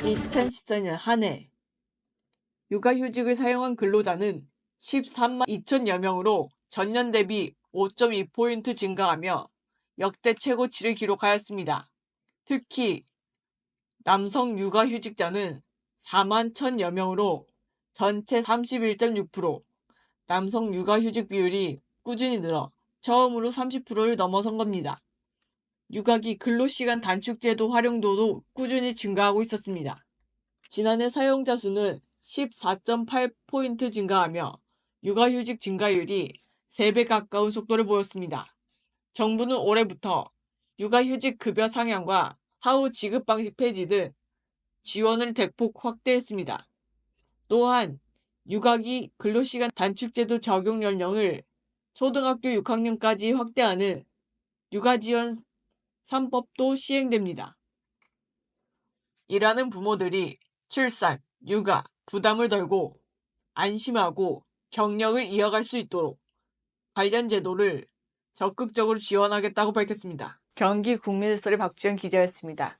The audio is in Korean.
2014년 한 해 육아휴직을 사용한 근로자는 13만 2천여 명으로 전년 대비 5.2포인트 증가하며 역대 최고치를 기록하였습니다. 특히 남성 육아휴직자는 4만 1천여 명으로 전체 31.6%, 남성 육아휴직 비율이 꾸준히 늘어 처음으로 30%를 넘어선 겁니다. 육아기 근로시간 단축제도 활용도도 꾸준히 증가하고 있었습니다. 지난해 사용자 수는 14.8포인트 증가하며 육아휴직 증가율이 3배 가까운 속도를 보였습니다. 정부는 올해부터 육아휴직 급여 상향과 사후 지급 방식 폐지 등 지원을 대폭 확대했습니다. 또한 육아기 근로시간 단축제도 적용 연령을 초등학교 6학년까지 확대하는 육아지원 3법도 시행됩니다. 일하는 부모들이 출산, 육아, 부담을 덜고 안심하고 경력을 이어갈 수 있도록 관련 제도를 적극적으로 지원하겠다고 밝혔습니다. 경기 국민의소리 박주영 기자였습니다.